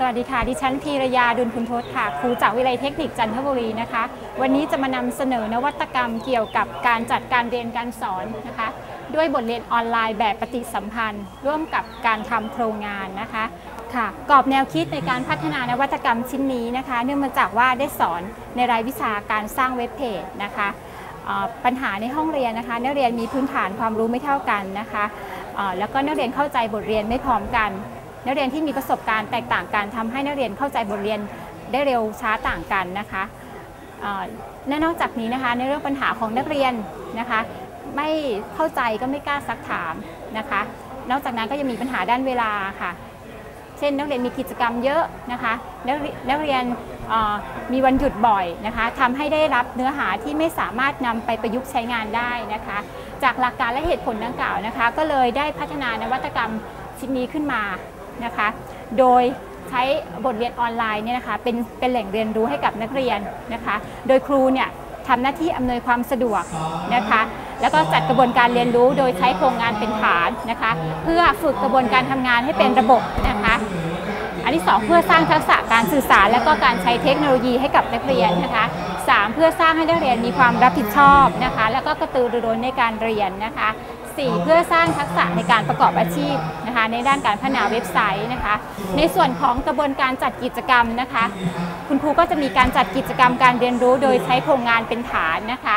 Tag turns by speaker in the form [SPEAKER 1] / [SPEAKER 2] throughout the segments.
[SPEAKER 1] สวัสดีค่ะ ดิฉันพีรยาดุลคุณทศค่ะ ครูจากวิไลเทคนิคจันทบุรีนะคะ วันนี้จะมานำเสนอนวัตกรรมเกี่ยวกับการจัดการเรียนการสอนนะคะ ด้วยบทเรียนออนไลน์แบบปฏิสัมพันธ์ ร่วมกับการทำโครงงานนะคะค่ะกรอบแนวคิดในการพัฒนานวัตกรรมชิ้นนี้นะคะ เนื่องมาจากว่าได้สอนในรายวิชาการสร้างเว็บเพจนะคะปัญหาในห้องเรียนนะคะ นักเรียนมีพื้นฐานความรู้ไม่เท่ากันนะคะแล้วก็นักเรียนเข้าใจบทเรียนไม่พร้อมกัน นักเรียนที่มีประสบการณ์แตกต่างกันทำให้นักเรียนเข้าใจบทเรียนได้เร็วช้าต่างกันนะคะและนอกจากนี้นะคะในเรื่องปัญหาของนักเรียนนะคะไม่เข้าใจก็ไม่กล้าซักถามนะคะ นอกจากนั้นก็ยังมีปัญหาด้านเวลาค่ะ เช่นนักเรียนมีกิจกรรมเยอะนะคะนักนักเรียนมีวันหยุดบ่อยนะคะทำให้ได้รับเนื้อหาที่ไม่สามารถนำไปประยุกต์ใช้งานได้นะคะ จากหลักการและเหตุผลดังกล่าวนะคะ ก็เลยได้พัฒนานวัตกรรมชิ้นนี้ขึ้นมา นะคะ โดยใช้บทเรียนออนไลน์เนี่ยนะคะเป็นเป็นแหล่งเรียนรู้ให้กับนักเรียนนะคะ โดยครูเนี่ยทำหน้าที่อำนวยความสะดวกนะคะ แล้วก็จัดกระบวนการเรียนรู้โดยใช้โครงงานเป็นฐานนะคะ เพื่อฝึกกระบวนการทำงานให้เป็นระบบนะคะ อันที่ 2 เพื่อสร้างทักษะการสื่อสาร และก็การใช้เทคโนโลยีให้กับนักเรียนนะคะ 3 เพื่อสร้างให้นักเรียนมีความรับผิดชอบนะคะ แล้วก็กระตือรือร้นในการเรียนนะคะ 4 เพื่อสร้างทักษะในการประกอบอาชีพนะคะในด้านการพัฒนาเว็บไซต์นะคะ ในส่วนของกระบวนการจัดกิจกรรมนะคะ คุณครูก็จะมีการจัดกิจกรรมการเรียนรู้โดยใช้โครงงานเป็นฐานนะคะ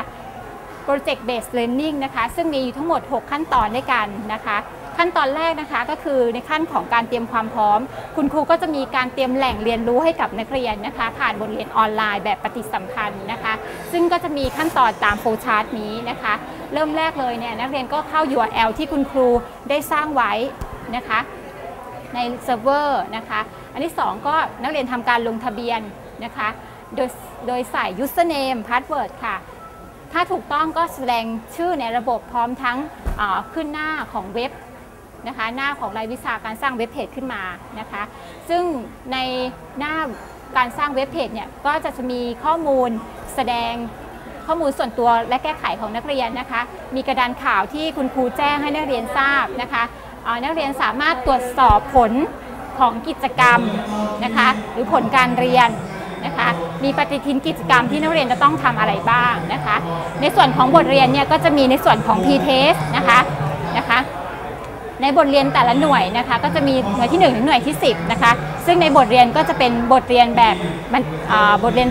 [SPEAKER 1] Project Based Learning นะคะ ซึ่งมีอยู่ทั้งหมด 6 ขั้นตอนด้วยกันนะคะ ขั้นตอนแรกนะคะก็คือในขั้นของการเตรียมความพร้อม คุณครูก็จะมีการเตรียมแหล่งเรียนรู้ให้กับนักเรียนนะคะ ผ่านบทเรียนออนไลน์แบบปฏิสัมพันธ์นะคะ ซึ่งก็จะมีขั้นตอนตามโฟลชาร์ตนี้นะคะ เริ่มแรกเลยเนี่ยนักเรียนก็เข้า URL ที่คุณครูได้สร้างไว้นะคะในเซิร์ฟเวอร์นะคะ อันที่ 2 ก็นักเรียนทำการลงทะเบียนนะคะ โดยโดยใส่ username password ค่ะ ถ้าถูกต้องก็แสดงชื่อในระบบพร้อมทั้งขึ้นหน้าของเว็บ นะคะ หน้าของรายวิชาการสร้างเว็บเพจขึ้นมานะคะ ซึ่งในหน้าการสร้างเว็บเพจเนี่ยก็จะมีข้อมูลแสดงข้อมูลส่วนตัวและแก้ไขของนักเรียนนะคะ มีกระดานข่าวที่คุณครูแจ้งให้นักเรียนทราบนะคะนักเรียนสามารถตรวจสอบผลของกิจกรรมนะคะ หรือผลการเรียนนะคะ มีปฏิทินกิจกรรมที่นักเรียนจะต้องทำอะไรบ้างนะคะ ในส่วนของบทเรียนเนี่ยก็จะมีในส่วนของ P-test นะคะ ในบทเรียนแต่ละหน่วยนะคะ ก็จะมีหน่วยที่ 1 ถึงหน่วยที่ 10 นะคะ ซึ่งในบทเรียนก็จะเป็นบทเรียนแบบบทเรียน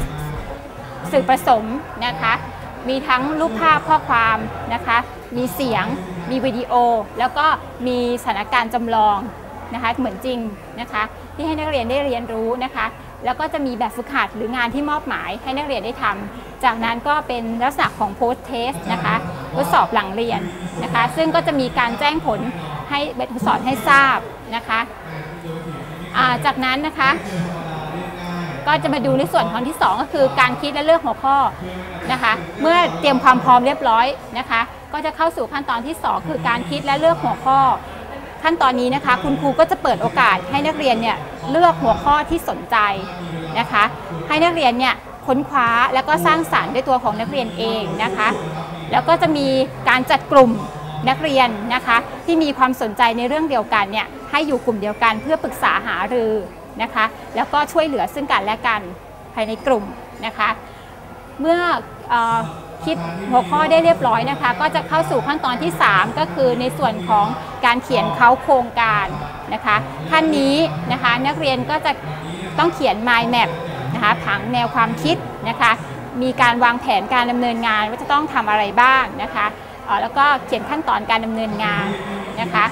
[SPEAKER 1] สื่อผสมนะคะ มีทั้งรูปภาพข้อความนะคะ มีเสียง มีวิดีโอ แล้วก็มีสถานการณ์จำลองนะคะ เหมือนจริงนะคะ ที่ให้นักเรียนได้เรียนรู้นะคะ แล้วก็จะมีแบบฝึกหัดหรืองานที่มอบหมายให้นักเรียนได้ทำจากนั้นก็เป็นลักษณะของ post test นะคะ ทดสอบหลังเรียนนะคะ ซึ่งก็จะมีการแจ้งผลให้เบทสอนให้ทราบนะคะจากนั้นนะคะ ก็จะมาดูในส่วนของที่ 2 ก็คือการคิดและเลือกหัวข้อนะคะ เมื่อเตรียมความพร้อมเรียบร้อยนะคะ ก็จะเข้าสู่ขั้นตอนที่ 2 คือการคิดและเลือกหัวข้อ ขั้นตอนนี้นะคะ คุณครูก็จะเปิดโอกาสให้นักเรียนเนี่ยเลือกหัวข้อที่สนใจนะคะ ให้นักเรียนเนี่ยค้นคว้าแล้วก็สร้างสารรค์ด้วยตัวของนักเรียนเองนะคะ แล้วก็จะมีการจัดกลุ่มนักเรียนนะคะ ที่มีความสนใจในเรื่องเดียวกันเนี่ยให้อยู่กลุ่มเดียวกันเพื่อปรึกษาหารือนะคะ แล้วก็ช่วยเหลือซึ่งกันและกันภายในกลุ่มนะคะ เมื่อคิดหัวข้อได้เรียบร้อยนะคะ ก็จะเข้าสู่ขั้นตอนที่ 3 ก็คือในส่วนของการเขียนเขาโครงการนะคะขั้นนี้นะคะนักเรียนก็จะต้องเขียน mind map นะคะผังแนวความคิดนะคะ มีการวางแผนการดำเนินงานว่าจะต้องทำอะไรบ้างนะคะแล้วก็เขียนขั้นตอนการดำเนินงานนะคะ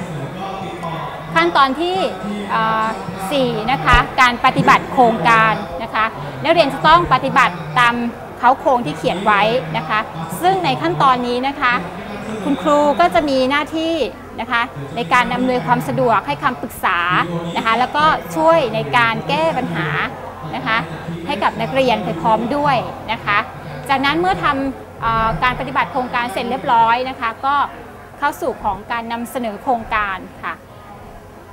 [SPEAKER 1] ขั้นตอนที่4นะคะการปฏิบัติโครงการนะคะนักเรียนจะต้องปฏิบัติตามเขาโครงที่เขียนไว้นะคะ ซึ่งในขั้นตอนนี้นะคะ คุณครูก็จะมีหน้าที่นะคะในการอำนวยความสะดวกให้คำปรึกษานะคะแล้วก็ช่วยในการแก้ปัญหา นะคะ ให้กับนักเรียนไปพร้อมด้วยนะคะ จากนั้นเมื่อทำการปฏิบัติโครงการเสร็จเรียบร้อยนะคะ ก็เข้าสู่ของการนำเสนอโครงการค่ะ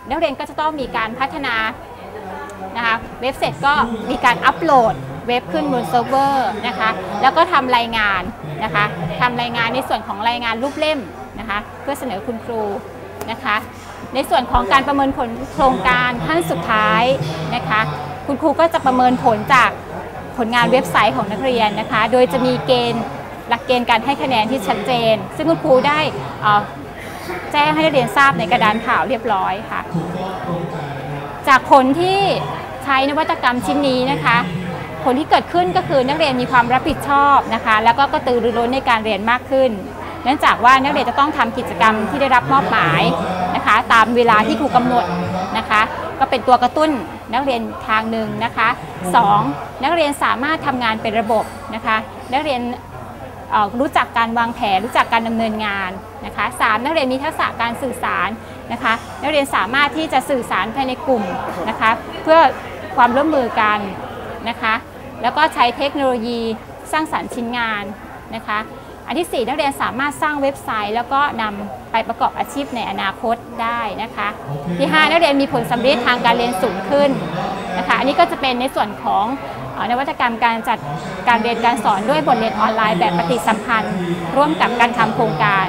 [SPEAKER 1] นักเรียนก็จะต้องมีการพัฒนานะคะเว็บเสร็จก็มีการอัปโหลดเว็บขึ้นบนเซิร์ฟเวอร์นะคะแล้วก็ทำรายงานนะคะทำรายงานในส่วนของรายงานรูปเล่มนะคะเพื่อเสนอคุณครูนะคะในส่วนของการประเมินผลโครงการขั้นสุดท้ายนะคะ คุณครูก็จะประเมินผลจากผลงานเว็บไซต์ของนักเรียนนะคะ โดยจะมีเกณฑ์หลักเกณฑ์การให้คะแนนที่ชัดเจน ซึ่งคุณครูได้แจ้งให้นักเรียนทราบในกระดานข่าวเรียบร้อยค่ะ จากผลที่ใช้นวัตกรรมชิ้นนี้นะคะ ผลที่เกิดขึ้นก็คือนักเรียนมีความรับผิดชอบนะคะ แล้วก็กระตือรือร้นในการเรียนมากขึ้นเนื่องจากว่านักเรียนจะต้องทำกิจกรรมที่ได้รับมอบหมายนะคะ ตามเวลาที่ครูกำหนด ก็เป็นตัวกระตุ้นนักเรียนทางหนึ่งนะคะ 2. นักเรียนสามารถทำงานเป็นระบบนะคะ นักเรียนรู้จักการวางแผนรู้จักการดำเนินงานนะคะสามนักเรียนมีทักษะการสื่อสารนะคะ นักเรียนสามารถที่จะสื่อสารภายในกลุ่มนะคะ เพื่อความร่วมมือกันนะคะ แล้วก็ใช้เทคโนโลยีสร้างสรรค์ชิ้นงานนะคะ อันที่ 4 นักเรียนสามารถสร้างเว็บไซต์ แล้วก็นำไปประกอบอาชีพในอนาคตได้นะคะ ที่ 5 นักเรียนมีผลสำเร็จทางการเรียนสูงขึ้นนะคะอันนี้ก็จะเป็นในส่วนของเอ่อนวัตกรรมการจัดการเรียนการสอนด้วยบทเรียนออนไลน์แบบปฏิสัมพันธ์ ร่วมกับการทำโครงการ